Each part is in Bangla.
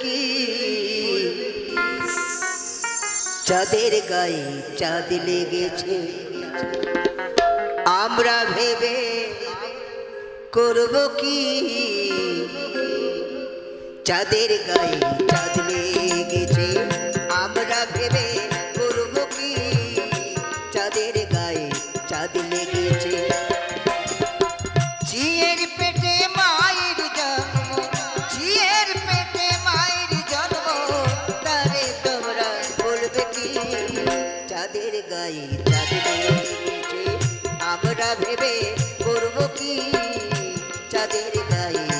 কি? চাঁদের গায়ে চাঁদ লেগেছে। আমরা ভেবে করব কি? চাঁদের গায়ে চাঁদ লেগেছে। চাঁদের গায়ে চাঁদ লেগেছে আমরা ভেবে করব কি? চাঁদের গায়ে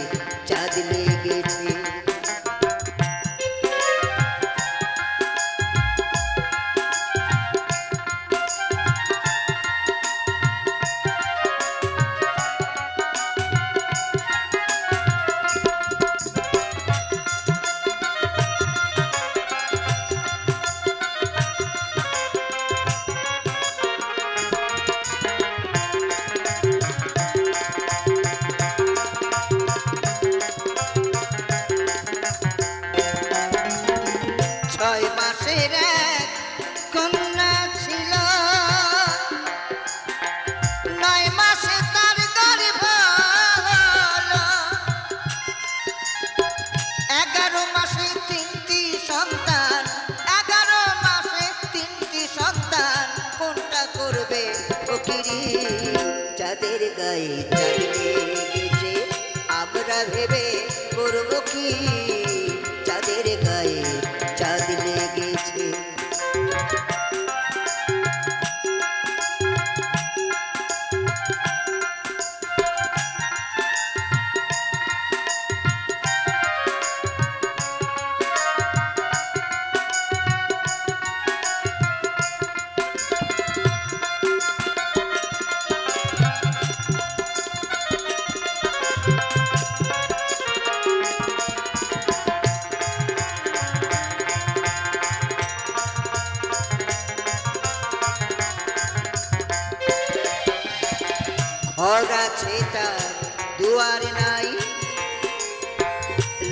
চাঁদের গায়ে চাঁদ লেগেছে আমরা ভেবে আছে তার দুয়ার নাই।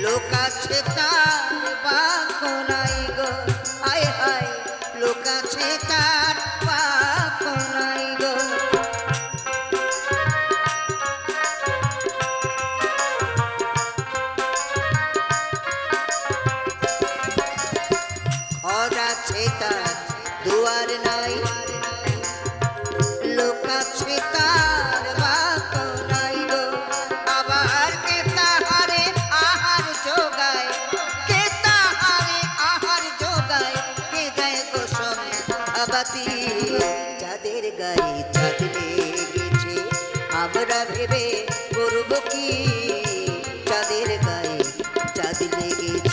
লোক আছে তার বাক নাই গো। আয় হায়, লোক আছে তার বাক নাই গো। ঘর আছে তার দুয়ার নাই। লোক আছে তার আবাতি যাদের গায়ে চাঁদ গেছে আমরা ভেবে করব কি? যাদের গায়ে চাঁদ লেগেছে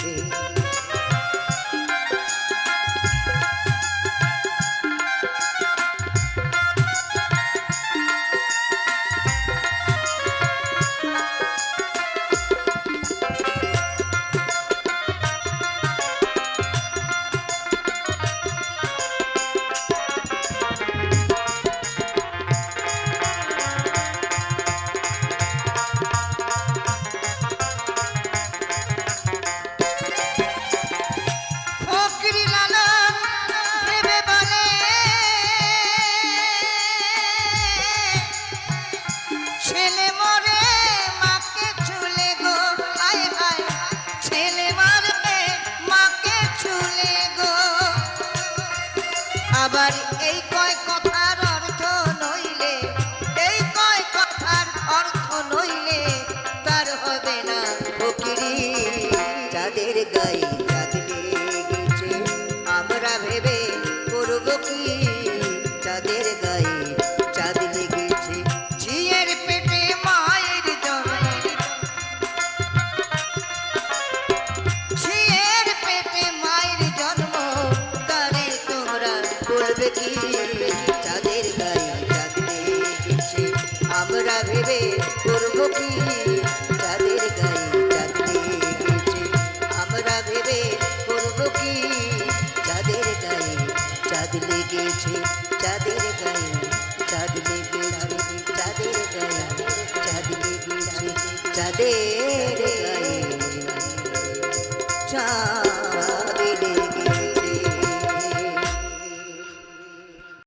ভেবে করব কি? চাঁদের গায়ে চাঁদ লেগেছে আমরা ভেবে করব কি? চাঁদের গায়ে চাঁদ লেগেছে, চাঁদের গায়ে চাঁদ লেগেছে, চাঁদের গায়ে চাঁদ লেগেছে, চাঁদের গায়ে চাই